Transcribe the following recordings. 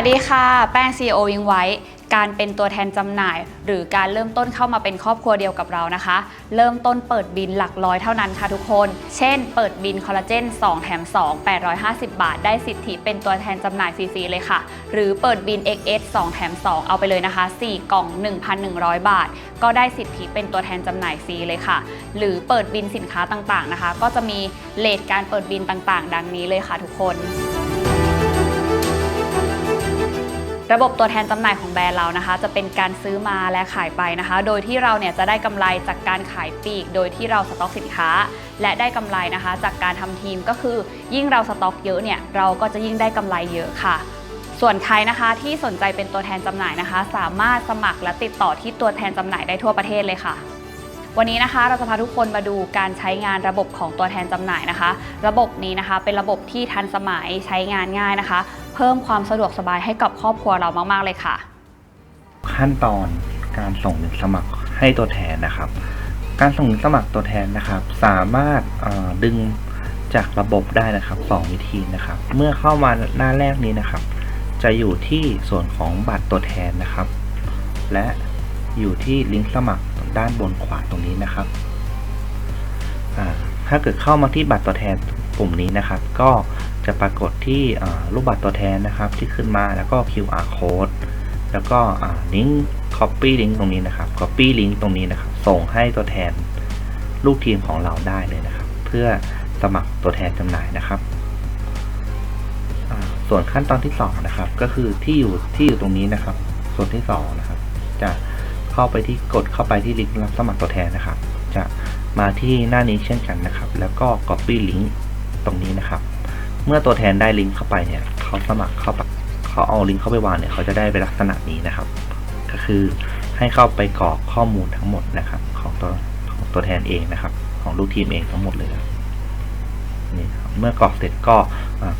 วัสดีค่ะ แป้ง CEO วิงไว้ การเป็นตัวแทนจำหน่าย หรือการเริ่มต้นเข้ามาเป็นครอบครัวเดียวกับเรานะคะ เริ่มต้นเปิดบินหลักร้อยเท่านั้นค่ะทุกคน เช่น เปิดบินคอลลาเจน 2 แถม 2 850 บาท ได้สิทธิเป็นตัวแทนจำหน่ายฟรีๆเลยค่ะ หรือเปิดบิน XS 2 แถม 2 เอาไปเลยนะคะ 4 กล่อง 1,100 บาท ก็ได้สิทธิเป็นตัวแทนจำหน่ายฟรีเลยค่ะ หรือเปิดบินสินค้าต่างๆนะคะ ก็จะมีเลทการเปิดบินต่างๆ ดังนี้เลยค่ะทุกคน ระบบตัวแทนจำหน่ายของแบรนด์เรานะคะ จะเป็นการซื้อมาและขายไปนะคะ โดยที่เราเนี่ยจะได้กำไรจากการขายปลีก โดยที่เราสต็อกสินค้า และได้กำไรนะคะ จากการทำทีมก็คือ ยิ่งเราสต็อกเยอะเนี่ยเราก็จะยิ่งได้กำไรเยอะค่ะส่วนใครนะคะที่สนใจเป็นตัวแทนจำหน่ายนะคะ สามารถสมัครและติดต่อที่ตัวแทนจำหน่ายได้ทั่วประเทศเลยค่ะ วันนี้นะคะเราจะพาทุกคนมาดูการใช้งานระบบของตัวแทนจำหน่ายนะคะ ระบบนี้นะคะเป็นระบบที่ทันสมัยใช้งานง่ายนะคะ เพิ่มความสะดวกสบายให้กับครอบครัวเรามาก ๆ เลยค่ะ ขั้นตอนการส่งหรือสมัครให้ตัวแทนนะครับ การส่งหรือสมัครตัวแทนนะครับ สามารถดึงจากระบบได้นะครับสองวิธีนะครับ เมื่อเข้ามาหน้าแรกนี้นะครับ จะอยู่ที่ส่วนของบัตรตัวแทนนะครับ และอยู่ที่ลิงก์สมัคร ด้านบนขวาตรงนี้นะครับ ถ้าเกิดเข้ามาที่บัตรตัวแทนปุ่มนี้นะครับ ก็จะปรากฏที่รูปบัตรตัวแทนนะครับที่ขึ้นมาแล้วก็ QR code แล้วก็ลิงก์ copy link ตรงนี้นะครับ copy link ตรงนี้นะครับ ส่งให้ตัวแทนลูกทีมของเราได้เลยนะครับ เพื่อสมัครตัวแทนจำหน่ายนะครับส่วนขั้นตอนที่สองนะครับ ก็คือที่อยู่ที่อยู่ตรงนี้นะครับ ส่วนที่สองนะครับ จะ เข้าไปที่กดเข้าไปที่ลิงก์รับสมัครตัวแทนนะครับ จะมาที่หน้านี้เช่นกันนะครับ แล้วก็ copy link ตรงนี้นะครับ เมื่อตัวแทนได้ลิงก์เข้าไปเนี่ยเขาสมัครเข้าไปเขาเอาลิงก์เข้าไปวางเนี่ยเขาจะได้เป็นลักษณะนี้นะครับ ก็คือให้เข้าไปกรอกข้อมูลทั้งหมดนะครับ ของตัวของตัวแทนเองนะครับ ของลูกทีมเองทั้งหมดเลยนี่เมื่อกรอกเสร็จก็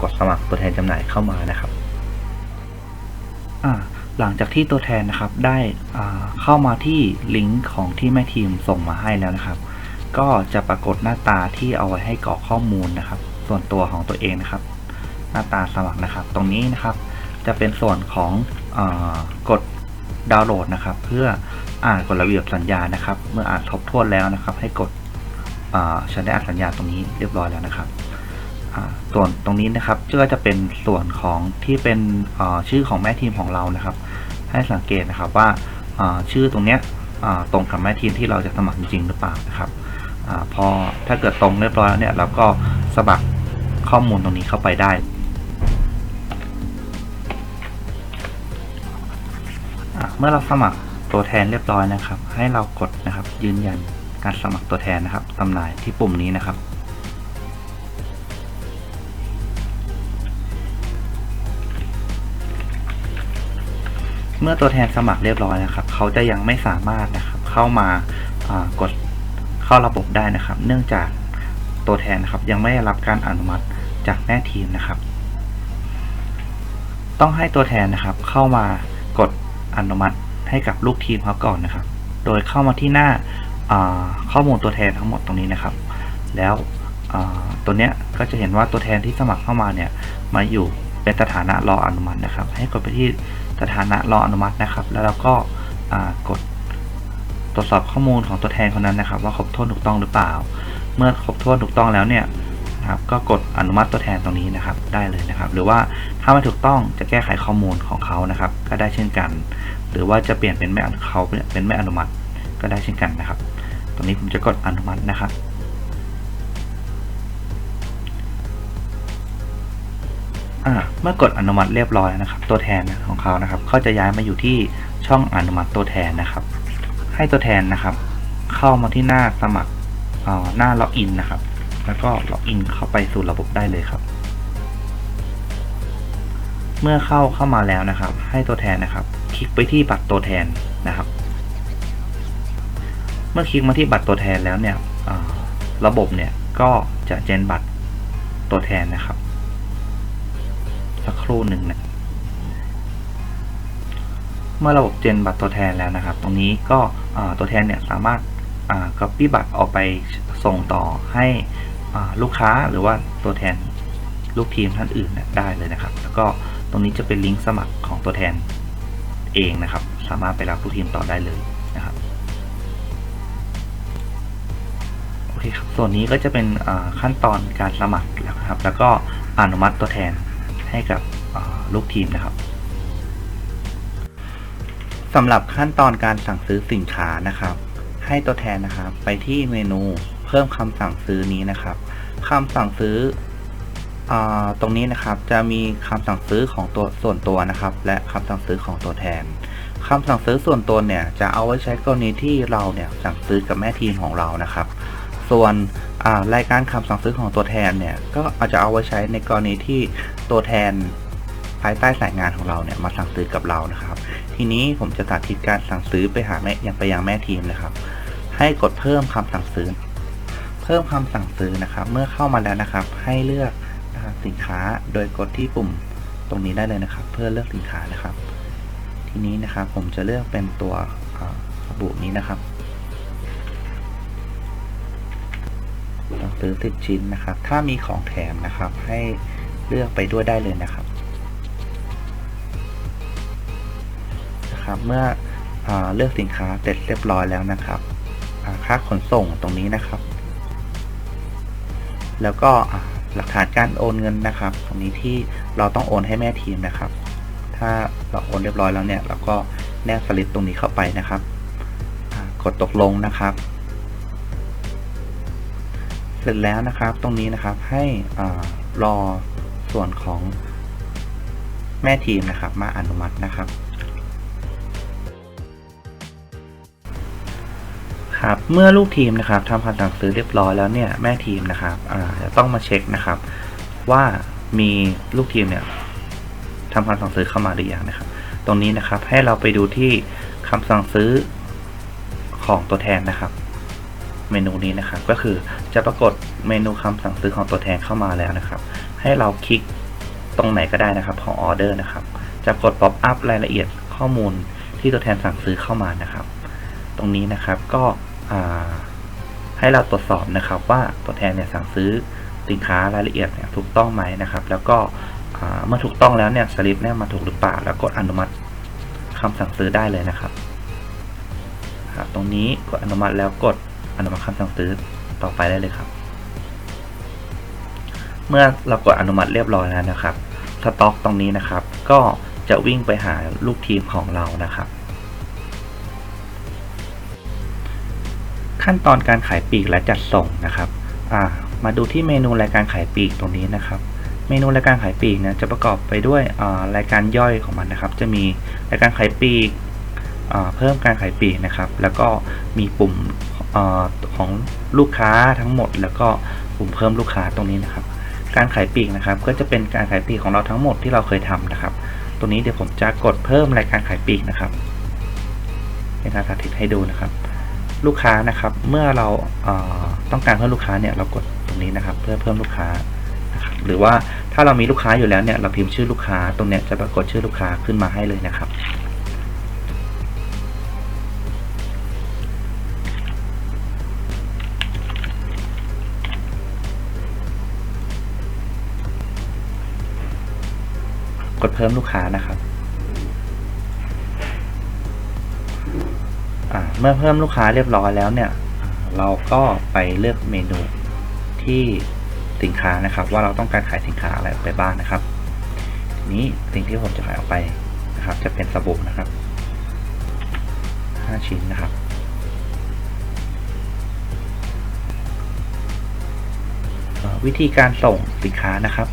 กดสมัครตัวแทนจำหน่ายเข้ามานะครับอ่า หลังจากที่ตัวแทนนะครับได้เข้ามาที่ลิงก์ของที่แม่ทีมส่งมาให้แล้วนะครับ ก็จะปรากฏหน้าตาที่เอาไว้ให้กรอกข้อมูลนะครับ ส่วนตัวของตัวเองนะครับ หน้าตาสมัครนะครับ ตรงนี้นะครับ จะเป็นส่วนของอกดดาวน์โหลดนะครับ เพื่ออ่านกฎระเบียบสัญญานะครับ เมื่ออ่านทบทวนแล้วนะครับ ให้กดฉันได้อ่านสัญญาตรงนี้เรียบร้อยแล้วนะครับ ส่วนตรงนี้นะครับก็จะเป็นส่วนของที่เป็นชื่อของแม่ทีมของเรานะครับ ให้สังเกตนะครับว่าชื่อตรงเนี้ยตรงกับแม่ทีมที่เราจะสมัครจริงหรือเปล่านะครับอพอถ้าเกิดตรงเรียบร้อยแล้วเนี่ยเราก็สมัครข้อมูลตรงนี้เข้าไปได้เมื่อเราสมัครตัวแทนเรียบร้อยนะครับ ให้เรากดนะครับยืนยันการสมัครตัวแทนนะครับตำหน่ายที่ปุ่มนี้นะครับ เมื่อตัวแทนสมัครเรียบร้อยนะครับ เขาจะยังไม่สามารถนะครับ เข้ามากดเข้าระบบได้นะครับ เนื่องจากตัวแทนนะครับ ยังไม่ได้รับการอนุมัติจากแม่ทีมนะครับ ต้องให้ตัวแทนนะครับ เข้ามากดอนุมัติให้กับลูกทีมเขาก่อนนะครับ โดยเข้ามาที่หน้าาข้อมูลตัวแทนทั้งหมดตรงนี้นะครับ แล้วตัวเนี้ยก็จะเห็นว่าตัวแทนที่สมัครเข้ามาเนี่ย มาอยู่เป็นสถานะรออนุมัตินะครับ ให้กดไปที่ สถานะรออนุมัตินะครับ แล้วเราก็กดตรวจสอบข้อมูลของตัวแทนคนนั้นนะครับ ว่าครบถ้วนถูกต้องหรือเปล่า เมื่อครบถ้วนถูกต้องแล้วเนี่ยนะครับก็กดอนุมัติตัวแทนตรงนี้นะครับได้เลยนะครับ หรือว่าถ้าไม่ถูกต้องจะแก้ไขข้อมูลของเขานะครับ ก็ได้เช่นกัน หรือว่าจะเปลี่ยนเป็นไม่อนุเขาเป็นไม่อนุมัติก็ได้เช่นกันนะครับ ตรงนี้ผมจะกดอนุมัตินะครับ อ่าเมื่อกดอนุมัติเรียบร้อยนะครับ ตัวแทนของเขานะครับเขาจะย้ายมาอยู่ที่ช่องอนุมัติตัวแทนนะครับ ให้ตัวแทนนะครับ เข้ามาที่หน้าสมัครหน้าล็อกอินนะครับ แล้วก็ล็อกอินเข้าไปสู่ระบบได้เลยครับ เมื่อเข้าเข้ามาแล้วนะครับ ให้ตัวแทนนะครับ คลิกไปที่บัตรตัวแทนนะครับ เมื่อคลิกมาที่บัตรตัวแทนแล้วเนี่ยระบบเนี่ยก็จะเจนบัตรตัวแทนนะครับ ครู่หนึ่งนะเมื่อระบบเจนบัตรตัวแทนแล้วนะครับ ตรงนี้ก็ตัวแทนเนี่ยสามารถอ่า copy บัตรออกไปส่งต่อให้อ่าลูกค้าหรือว่าตัวแทนลูกทีมท่านอื่นเนี่ยได้เลยนะครับ แล้วก็ตรงนี้จะเป็นลิงก์สมัครของตัวแทนเองนะครับ สามารถไปรับลูกทีมต่อได้เลยนะครับโอเคครับส่วนนี้ก็จะเป็นขั้นตอนการสมัครแล้วครับ แล้วก็อนุมัติตัวแทนให้กับ ลูกทีมนะครับสำหรับขั้นตอนการสั่งซื้อสินค้านะครับ ให้ตัวแทนนะครับ ไปที่เมนูเพิ่มคำสั่งซื้อนี้นะครับคำสั่งซื้ออตรงนี้นะครับจะมีคำสั่งซื้อของตัวส่วนตัวนะครับ และคำสั่งซื้อของตัวแทนคำสั่งซื้อส่วนตัวเนี่ยจะเอาไว้ใช้กรณีที่เราเนี่ยสั่งซื้อกับแม่ทีมของเรานะครับ ส่วนรายการคำสั่งซื้อของตัวแทนเนี่ยก็อาจจะเอาไว้ใช้ในกรณีที่ตัวแทนายใต้สายงานของเราเนี่ยมาสั่งซื้อกับเรานะครับ ทีนี้ผมจะสาธิตการสั่งซื้อไปหาแม่ยังไปยังแม่ทีมนะครับ ให้กดเพิ่มคำสั่งซื้อ เพิ่มคำสั่งซื้อนะครับ เมื่อเข้ามาแล้วนะครับ ให้เลือกสินค้าโดยกดที่ปุ่มตรงนี้ได้เลยนะครับ เพื่อเลือกสินค้านะครับ ทีนี้นะครับผมจะเลือกเป็นตัวสบู่นี้นะครับต้องซื้อสิบชิ้นนะครับ ถ้ามีของแถมนะครับ ให้เลือกไปด้วยได้เลยนะครับ นะครับ เมื่ออเลือกสินค้าเสร็จเรียบร้อยแล้วนะครับค่าขนส่งตรงนี้นะครับ แล้วก็หลักฐานการโอนเงินนะครับ ตรงนี้ที่เราต้องโอนให้แม่ทีมนะครับ ถ้าเราโอนเรียบร้อยแล้วเนี่ยเราก็แนบสลิปตรงนี้เข้าไปนะครับ กดตกลงนะครับ เสร็จแล้วนะครับ ตรงนี้นะครับให้อรอส่วนของแม่ทีมนะครับ มาอนุมัตินะครับ ครับเมื่อลูกทีมนะครับทำคำสั่งซื้อเรียบร้อยแล้วเนี่ยแม่ทีมนะครับจะต้องมาเช็คนะครับ ว่ามีลูกทีมเนี่ยทำคำสั่งซื้อเข้ามาหรือยังนะครับ ตรงนี้นะครับให้เราไปดูที่คำสั่งซื้อของตัวแทนนะครับ เมนูนี้นะครับก็คือจะปรากฏเมนูคำสั่งซื้อของตัวแทนเข้ามาแล้วนะครับ ให้เราคลิกตรงไหนก็ได้นะครับของออเดอร์นะครับ จะกดป๊อปอัพรายละเอียดข้อมูลที่ตัวแทนสั่งซื้อเข้ามานะครับ ตรงนี้นะครับก็ ให้เราตรวจสอบนะครับว่าตัวแทนเนี่ยสั่งซื้อสินค้ารายละเอียดเนี่ยถูกต้องไหมนะครับ แล้วก็เมื่อถูกต้องแล้วเนี่ยสลิปเนี่ยมาถูกหรือเปล่าแล้วกดอนุมัติคำสั่งซื้อได้เลยนะครับครับตรงนี้กดอนุมัติแล้วกดอนุมัติคำสั่งซื้อต่อไปได้เลยครับ เมื่อเรากดอนุมัติเรียบร้อยแล้วนะครับสต็อกตรงนี้นะครับ ก็จะวิ่งไปหาลูกทีมของเรานะครับ ขั้นตอนการขายปลีกและจัดส่งนะครับมาดูที่เมนูรายการขายปลีกตรงนี้นะครับ เมนูรายการขายปลีกเนี่ยจะประกอบไปด้วยรายการย่อยของมันนะครับ จะมีรายการขายปลีกเพิ่มการขายปลีกนะครับ แล้วก็มีปุ่มอของลูกค้าทั้งหมด แล้วก็ปุ่มเพิ่มลูกค้าตรงนี้นะครับ การขายปลีกนะครับ ก็จะเป็นการขายปลีกของเราทั้งหมดที่เราเคยทำนะครับตรงนี้เดี๋ยวผมจะกดเพิ่มรายการขายปลีกนะครับเป็นการสาธิตให้ดูนะครับ ลูกค้านะครับ เมื่อเราเต้องการเพิ่มลูกค้าเนี่ยเรากดตรงนี้นะครับ เพื่อเพิ่มลูกค้านะครับหรือว่าถ้าเรามีลูกค้าอยู่แล้วเนี่ยเราพิมพ์ชื่อลูกค้าตรงเนี้ยจะปรากฏชื่อลูกค้าขึ้นมาให้เลยนะครับกดเพิ่มลูกค้านะครับ เมื่อเพิ่มลูกค้าเรียบร้อยแล้วเนี่ย เราก็ไปเลือกเมนูที่สินค้านะครับ ว่าเราต้องการขายสินค้าอะไรออกไปบ้างนะครับทีนี้สิ่งที่ผมจะขายออกไปนะครับ จะเป็นสบู่นะครับ 5 ชิ้นนะครับวิธีการส่งสินค้านะครับ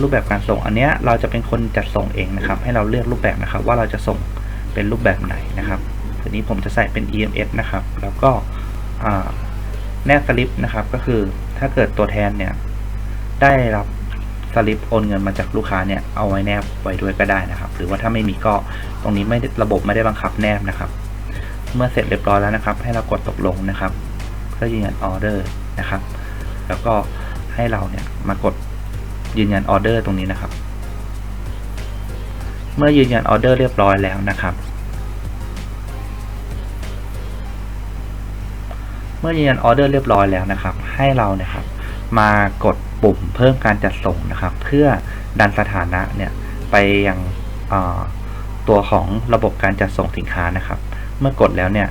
รูปแบบการส่งอันเนี้ยเราจะเป็นคนจัดส่งเองนะครับ ให้เราเลือกรูปแบบนะครับ ว่าเราจะส่ง เป็นรูปแบบไหนนะครับทีนี้ผมจะใส่เป็น EMS นะครับ แล้วก็แนบสลิปนะครับ ก็คือถ้าเกิดตัวแทนเนี่ย ได้รับสลิปโอนเงินมาจากลูกค้าเนี่ยเอาไว้แนบไว้ด้วยก็ได้นะครับ หรือว่าถ้าไม่มีก็ตรงนี้ไม่ระบบไม่ได้บังคับแนบนะครับ เมื่อเสร็จเรียบร้อยแล้วนะครับ ให้เรากดตกลงนะครับเพื่อยืนยันออเดอร์นะครับ แล้วก็ให้เราเนี่ยมากดยืนยันออเดอร์ตรงนี้นะครับ เมื่อยืนยันออเดอร์เรียบร้อยแล้วนะครับ เมื่อยืนยันออเดอร์เรียบร้อยแล้วนะครับ ให้เราเนี่ยครับ มากดปุ่มเพิ่มการจัดส่งนะครับ เพื่อดันสถานะเนี่ยไปยังตัวของระบบการจัดส่งสินค้านะครับ เมื่อกดแล้วเนี่ย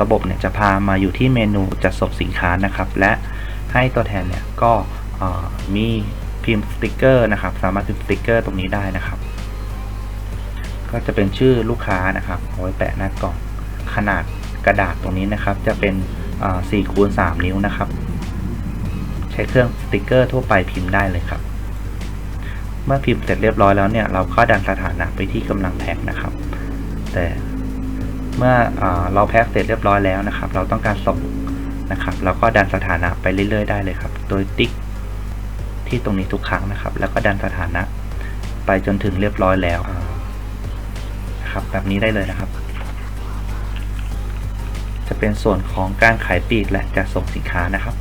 ระบบเนี่ยจะพามาอยู่ที่เมนูจัดส่งสินค้านะครับ และให้ตัวแทนเนี่ยก็มีพิมพ์สติกเกอร์นะครับ สามารถพิมพ์สติกเกอร์ตรงนี้ได้นะครับ ก็จะเป็นชื่อลูกค้านะครับเอาไว้แปะหน้ากล่องขนาดกระดาษตรงนี้นะครับ จะเป็น4คูณ3นิ้วนะครับ ใช้เครื่องสติกเกอร์ทั่วไปพิมพ์ได้เลยครับ เมื่อพิมพ์เสร็จเรียบร้อยแล้วเนี่ยเราก็ดันสถานะไปที่กำลังแพ็คนะครับ แต่เมื่อเอเราแพ็คเสร็จเรียบร้อยแล้วนะครับ เราต้องการส่งนะครับเราก็ดันสถานะไปเรื่อยๆได้เลยครับ โดยติ๊กที่ตรงนี้ทุกครั้งนะครับ แล้วก็ดันสถานะไปจนถึงเรียบร้อยแล้ว นะครับ แบบนี้ได้เลยนะครับ จะเป็นส่วนของการขายปลีกและจัดส่งสินค้านะครับ